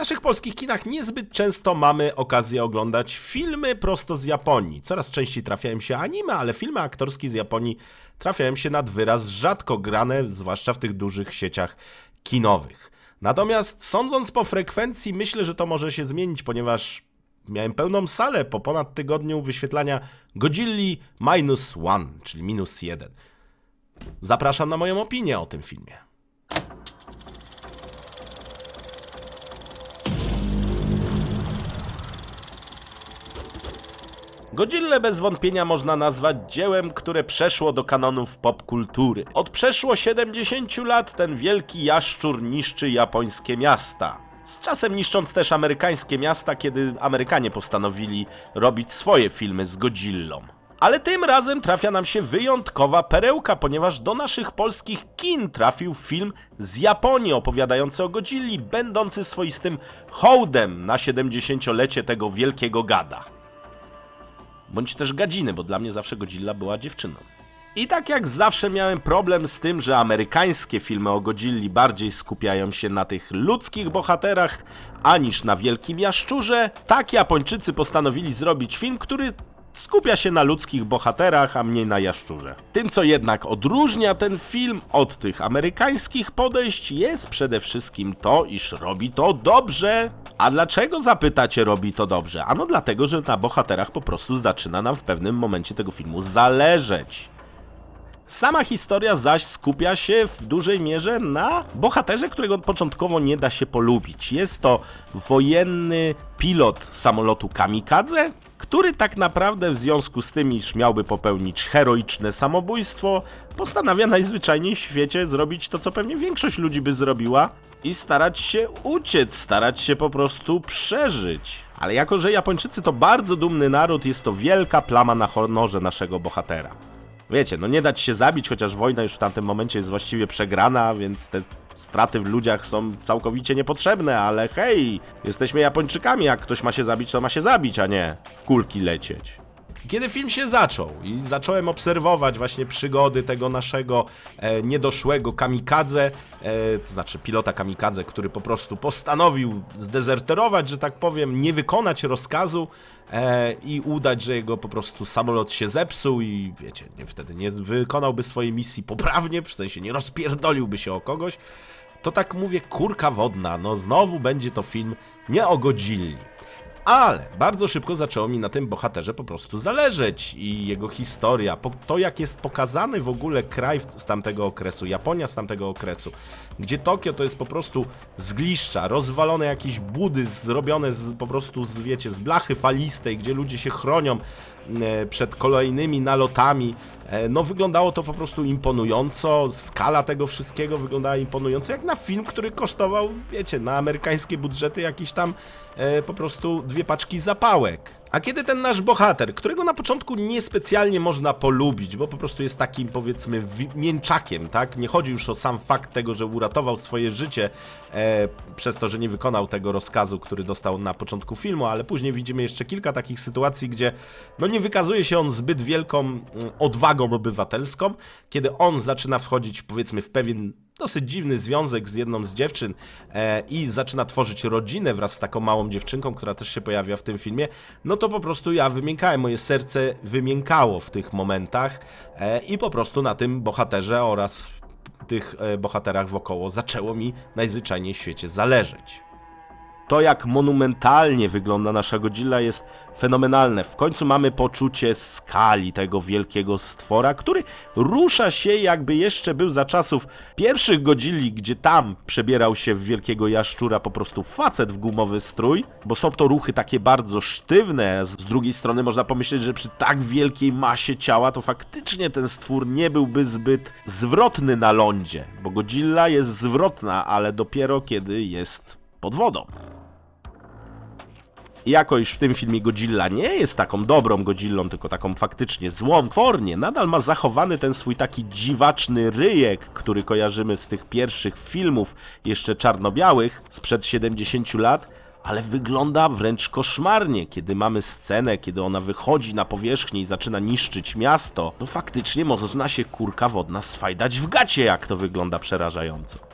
naszych polskich kinach niezbyt często mamy okazję oglądać filmy prosto z Japonii. Coraz częściej trafiają się anime, ale filmy aktorskie z Japonii trafiają się nad wyraz rzadko grane, zwłaszcza w tych dużych sieciach kinowych. Natomiast sądząc po frekwencji, myślę, że to może się zmienić, ponieważ miałem pełną salę po ponad tygodniu wyświetlania Godzilli Minus One, czyli minus jeden. Zapraszam na moją opinię o tym filmie. Godzillę bez wątpienia można nazwać dziełem, które przeszło do kanonów popkultury. Od przeszło 70 lat ten wielki jaszczur niszczy japońskie miasta. Z czasem niszcząc też amerykańskie miasta, kiedy Amerykanie postanowili robić swoje filmy z Godzillą. Ale tym razem trafia nam się wyjątkowa perełka, ponieważ do naszych polskich kin trafił film z Japonii opowiadający o Godzilli, będący swoistym hołdem na 70-lecie tego wielkiego gada bądź też gadziny, bo dla mnie zawsze Godzilla była dziewczyną. I tak jak zawsze miałem problem z tym, że amerykańskie filmy o Godzilli bardziej skupiają się na tych ludzkich bohaterach, aniż na wielkim jaszczurze, tak Japończycy postanowili zrobić film, który skupia się na ludzkich bohaterach, a mniej na jaszczurze. Tym, co jednak odróżnia ten film od tych amerykańskich podejść, jest przede wszystkim to, iż robi to dobrze. A dlaczego zapytacie, robi to dobrze? Ano dlatego, że na bohaterach po prostu zaczyna nam w pewnym momencie tego filmu zależeć. Sama historia zaś skupia się w dużej mierze na bohaterze, którego początkowo nie da się polubić. Jest to wojenny pilot samolotu kamikadze, który tak naprawdę w związku z tym, iż miałby popełnić heroiczne samobójstwo, postanawia najzwyczajniej w świecie zrobić to, co pewnie większość ludzi by zrobiła i starać się uciec, starać się po prostu przeżyć. Ale jako, że Japończycy to bardzo dumny naród, jest to wielka plama na honorze naszego bohatera. Wiecie, no nie dać się zabić, chociaż wojna już w tamtym momencie jest właściwie przegrana, więc te straty w ludziach są całkowicie niepotrzebne, ale hej, jesteśmy Japończykami, jak ktoś ma się zabić, to ma się zabić, a nie w kulki lecieć. Kiedy film się zaczął i zacząłem obserwować właśnie przygody tego naszego e, niedoszłego kamikadze, e, to znaczy pilota kamikadze, który po prostu postanowił zdezerterować, że tak powiem, nie wykonać rozkazu e, i udać, że jego po prostu samolot się zepsuł i wiecie, nie, wtedy nie wykonałby swojej misji poprawnie, w sensie nie rozpierdoliłby się o kogoś, to tak mówię, kurka wodna, no znowu będzie to film nie o Godzilli. Ale bardzo szybko zaczęło mi na tym bohaterze po prostu zależeć i jego historia, to jak jest pokazany w ogóle kraj z tamtego okresu, Japonia z tamtego okresu, gdzie Tokio to jest po prostu zgliszcza, rozwalone jakieś budy zrobione z, po prostu z, wiecie, z blachy falistej, gdzie ludzie się chronią przed kolejnymi nalotami. E, No wyglądało to po prostu imponująco, skala tego wszystkiego wyglądała imponująco, jak na film, który kosztował, wiecie, na amerykańskie budżety jakiś tam e, po prostu dwie paczki zapałek. A kiedy ten nasz bohater, którego na początku niespecjalnie można polubić, bo po prostu jest takim powiedzmy wi- mięczakiem, tak? Nie chodzi już o sam fakt tego, że uratował swoje życie e, przez to, że nie wykonał tego rozkazu, który dostał na początku filmu, ale później widzimy jeszcze kilka takich sytuacji, gdzie no nie wykazuje się on zbyt wielką mm, odwagą obywatelską, kiedy on zaczyna wchodzić powiedzmy w pewien dosyć dziwny związek z jedną z dziewczyn e, i zaczyna tworzyć rodzinę wraz z taką małą dziewczynką, która też się pojawia w tym filmie, no to po prostu ja wymiękałem, moje serce wymiękało w tych momentach e, i po prostu na tym bohaterze oraz w tych e, bohaterach wokoło zaczęło mi najzwyczajniej w świecie zależeć. To, jak monumentalnie wygląda nasza Godzilla, jest fenomenalne. W końcu mamy poczucie skali tego wielkiego stwora, który rusza się, jakby jeszcze był za czasów pierwszych Godzilli, gdzie tam przebierał się w wielkiego jaszczura po prostu facet w gumowy strój, bo są to ruchy takie bardzo sztywne. Z drugiej strony można pomyśleć, że przy tak wielkiej masie ciała to faktycznie ten stwór nie byłby zbyt zwrotny na lądzie, bo Godzilla jest zwrotna, ale dopiero kiedy jest pod wodą. Jako iż w tym filmie Godzilla nie jest taką dobrą Godzillą, tylko taką faktycznie złą twornie, nadal ma zachowany ten swój taki dziwaczny ryjek, który kojarzymy z tych pierwszych filmów, jeszcze czarno-białych, sprzed 70 lat, ale wygląda wręcz koszmarnie, kiedy mamy scenę, kiedy ona wychodzi na powierzchnię i zaczyna niszczyć miasto, to faktycznie można się kurka wodna swajdać w gacie, jak to wygląda przerażająco.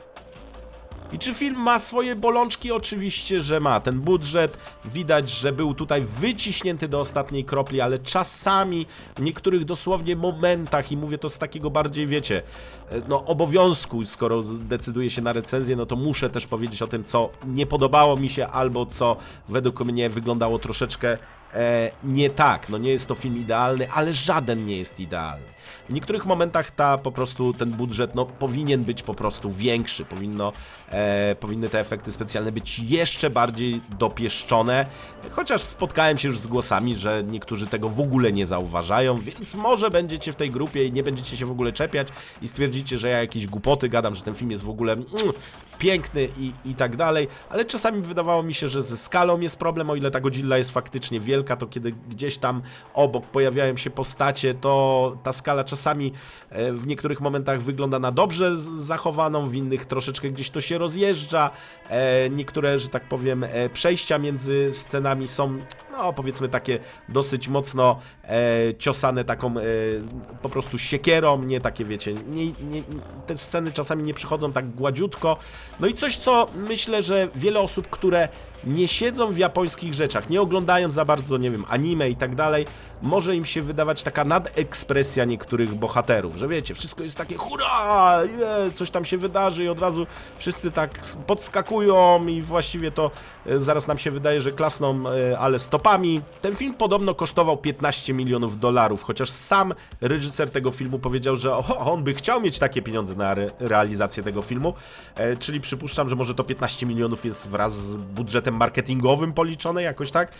I czy film ma swoje bolączki? Oczywiście, że ma. Ten budżet widać, że był tutaj wyciśnięty do ostatniej kropli, ale czasami w niektórych dosłownie momentach, i mówię to z takiego bardziej, wiecie, e, no obowiązku, skoro decyduję się na recenzję, no to muszę też powiedzieć o tym, co nie podobało mi się, albo co według mnie wyglądało troszeczkę e, nie tak. No nie jest to film idealny, ale żaden nie jest idealny. W niektórych momentach ta po prostu ten budżet no, powinien być po prostu większy, powinno, e, powinny te efekty specjalne być jeszcze bardziej dopieszczone, chociaż spotkałem się już z głosami, że niektórzy tego w ogóle nie zauważają, więc może będziecie w tej grupie i nie będziecie się w ogóle czepiać i stwierdzicie, że ja jakieś głupoty gadam, że ten film jest w ogóle mm, piękny i, i tak dalej, ale czasami wydawało mi się, że ze skalą jest problem, o ile ta Godzilla jest faktycznie wielka, to kiedy gdzieś tam obok pojawiają się postacie, to ta skala czasami e, w niektórych momentach wygląda na dobrze zachowaną, w innych troszeczkę gdzieś to się rozjeżdża, e, niektóre, że tak powiem, e, przejścia między scenami są no powiedzmy takie dosyć mocno ciosane taką po prostu siekierą, nie takie wiecie, nie, nie, te sceny czasami nie przychodzą tak gładziutko. No i coś, co myślę, że wiele osób, które nie siedzą w japońskich rzeczach, nie oglądają za bardzo, nie wiem, anime i tak dalej, może im się wydawać taka nadekspresja niektórych bohaterów, że wiecie, wszystko jest takie hurra, je, coś tam się wydarzy i od razu wszyscy tak podskakują i właściwie to e, zaraz nam się wydaje, że klasną, e, ale stopami. Ten film podobno kosztował 15 milionów dolarów, chociaż sam reżyser tego filmu powiedział, że on by chciał mieć takie pieniądze na re realizację tego filmu, e, czyli przypuszczam, że może to 15 milionów jest wraz z budżetem marketingowym policzone jakoś tak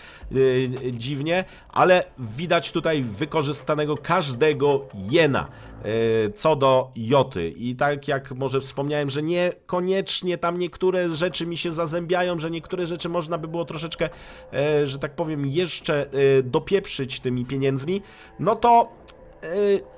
dziwnie, ale widać tutaj wykorzystanego każdego jena e, co do joty. I tak jak może wspomniałem, że niekoniecznie tam niektóre rzeczy mi się zazębiają, że niektóre rzeczy można by było troszeczkę, e, że tak powiem, jeszcze e, dopieprzyć tymi pieniędzmi, no to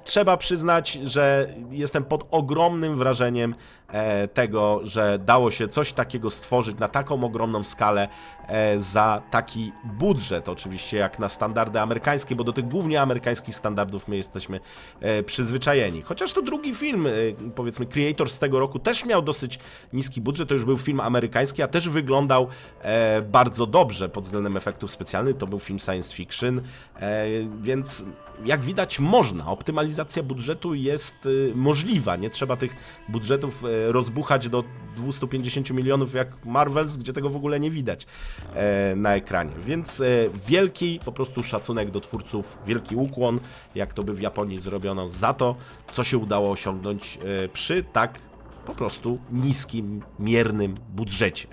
trzeba przyznać, że jestem pod ogromnym wrażeniem e, tego, że dało się coś takiego stworzyć na taką ogromną skalę e, za taki budżet, oczywiście jak na standardy amerykańskie, bo do tych głównie amerykańskich standardów my jesteśmy e, przyzwyczajeni. Chociaż to drugi film, e, powiedzmy Creator z tego roku też miał dosyć niski budżet, to już był film amerykański, a też wyglądał e, bardzo dobrze pod względem efektów specjalnych, to był film science fiction, e, więc jak widać można, optymalizacja budżetu jest y, możliwa, nie trzeba tych budżetów e, rozbuchać do 250 milionów jak Marvels, gdzie tego w ogóle nie widać e, na ekranie, więc e, wielki po prostu szacunek do twórców, wielki ukłon, jak to by w Japonii zrobiono, za to, co się udało osiągnąć e, przy tak po prostu niskim, miernym budżecie.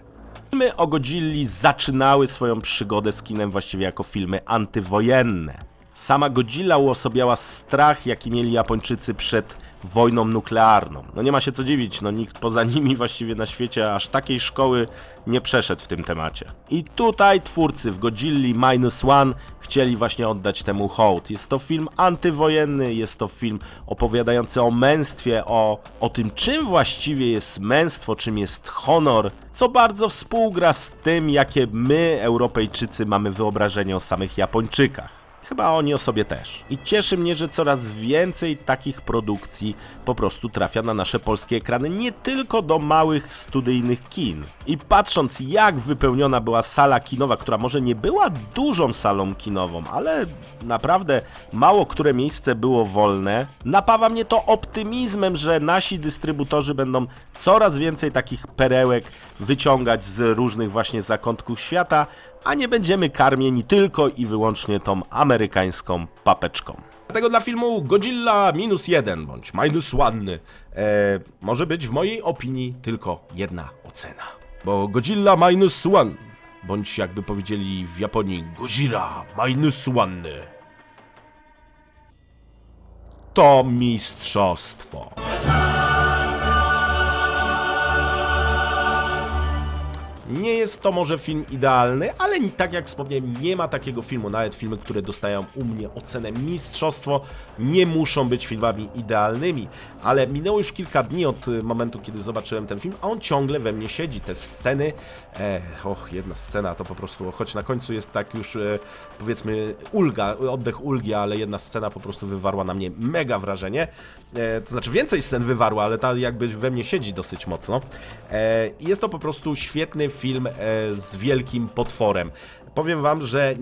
Filmy o Godzilli zaczynały swoją przygodę z kinem właściwie jako filmy antywojenne. Sama Godzilla uosabiała strach, jaki mieli Japończycy przed wojną nuklearną. No nie ma się co dziwić, no nikt poza nimi właściwie na świecie aż takiej szkoły nie przeszedł w tym temacie. I tutaj twórcy w Godzilli Minus One chcieli właśnie oddać temu hołd. Jest to film antywojenny, jest to film opowiadający o męstwie, o, o tym czym właściwie jest męstwo, czym jest honor, co bardzo współgra z tym, jakie my, Europejczycy, mamy wyobrażenie o samych Japończykach. Chyba oni o sobie też. I cieszy mnie, że coraz więcej takich produkcji po prostu trafia na nasze polskie ekrany, nie tylko do małych studyjnych kin. I patrząc, jak wypełniona była sala kinowa, która może nie była dużą salą kinową, ale naprawdę mało które miejsce było wolne, napawa mnie to optymizmem, że nasi dystrybutorzy będą coraz więcej takich perełek wyciągać z różnych właśnie zakątków świata, a nie będziemy karmieni tylko i wyłącznie tą amerykańską papeczką. Dlatego dla filmu Godzilla minus jeden bądź minus one e, może być w mojej opinii tylko jedna ocena. Bo Godzilla minus one, bądź jakby powiedzieli w Japonii Gojira minus one, to mistrzostwo. Nie jest to może film idealny, ale tak jak wspomniałem, nie ma takiego filmu. Nawet filmy, które dostają u mnie ocenę mistrzostwo, nie muszą być filmami idealnymi. Ale minęło już kilka dni od y, momentu, kiedy zobaczyłem ten film, a on ciągle we mnie siedzi. Te sceny, e, och, jedna scena to po prostu, choć na końcu jest tak już e, powiedzmy ulga, oddech ulgi, ale jedna scena po prostu wywarła na mnie mega wrażenie. E, to znaczy więcej scen wywarła, ale ta jakby we mnie siedzi dosyć mocno. E, jest to po prostu świetny film e, z wielkim potworem. Powiem wam, że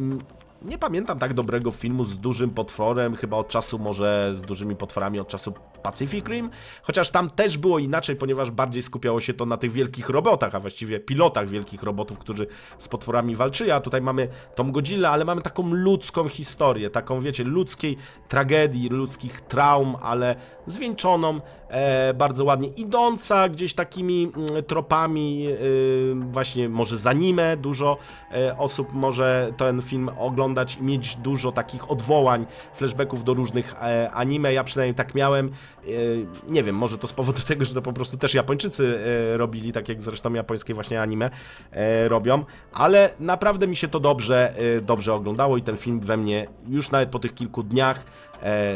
nie pamiętam tak dobrego filmu z dużym potworem, chyba od czasu może z dużymi potworami, od czasu Pacific Rim, chociaż tam też było inaczej, ponieważ bardziej skupiało się to na tych wielkich robotach, a właściwie pilotach wielkich robotów, którzy z potworami walczyli, a tutaj mamy tą Godzilla, ale mamy taką ludzką historię, taką wiecie, ludzkiej tragedii, ludzkich traum, ale zwieńczoną e, bardzo ładnie, idąca gdzieś takimi mm, tropami, e, właśnie może z anime, dużo e, osób może ten film oglądać i mieć dużo takich odwołań, flashbacków do różnych e, anime, ja przynajmniej tak miałem, nie wiem, może to z powodu tego, że to po prostu też Japończycy e, robili, tak jak zresztą japońskie właśnie anime e, robią, ale naprawdę mi się to dobrze, e, dobrze oglądało i ten film we mnie już nawet po tych kilku dniach e,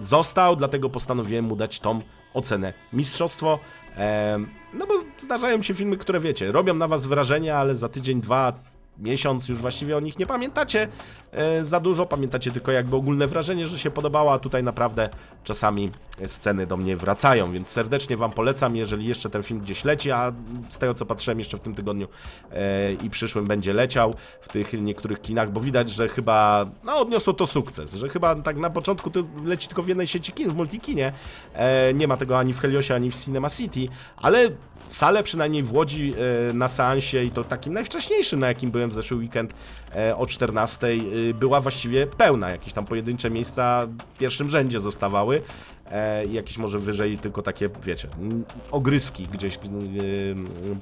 został, dlatego postanowiłem mu dać tą ocenę mistrzostwo. E, no bo zdarzają się filmy, które wiecie, robią na was wrażenie, ale za tydzień, dwa, miesiąc już właściwie o nich nie pamiętacie e, za dużo, pamiętacie tylko jakby ogólne wrażenie, że się podobało, a tutaj naprawdę czasami sceny do mnie wracają, więc serdecznie wam polecam, jeżeli jeszcze ten film gdzieś leci, a z tego co patrzyłem jeszcze w tym tygodniu e, i przyszłym będzie leciał w tych niektórych kinach, bo widać, że chyba no, odniosło to sukces, że chyba tak na początku to leci tylko w jednej sieci kin, w multikinie, e, nie ma tego ani w Heliosie, ani w Cinema City, ale salę przynajmniej w Łodzi e, na seansie i to takim najwcześniejszym, na jakim byłem w zeszły weekend e, o 14 e, była właściwie pełna, jakieś tam pojedyncze miejsca w pierwszym rzędzie zostawały e, jakieś może wyżej tylko takie, wiecie, ogryski gdzieś e,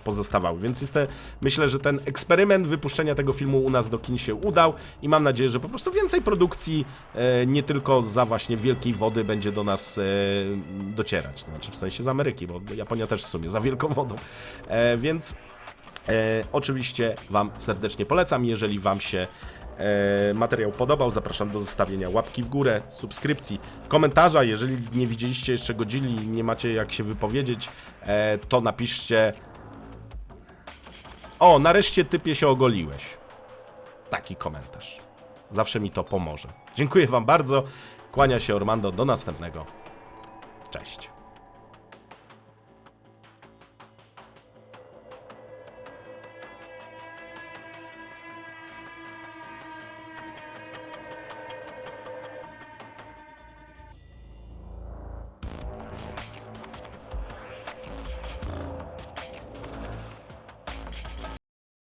pozostawały. Więc jest te, myślę, że ten eksperyment wypuszczenia tego filmu u nas do kin się udał i mam nadzieję, że po prostu więcej produkcji, e, nie tylko za właśnie wielkiej wody będzie do nas e, docierać. To znaczy w sensie z Ameryki, bo Japonia też w sumie za wielką wodą. Więc e, oczywiście Wam serdecznie polecam, jeżeli Wam się materiał podobał, zapraszam do zostawienia łapki w górę, subskrypcji, komentarza. Jeżeli nie widzieliście jeszcze Godzilli i nie macie jak się wypowiedzieć, e, to napiszcie. O, nareszcie typie się ogoliłeś. Taki komentarz. Zawsze mi to pomoże. Dziękuję Wam bardzo. Kłania się Ormando. Do następnego. Cześć.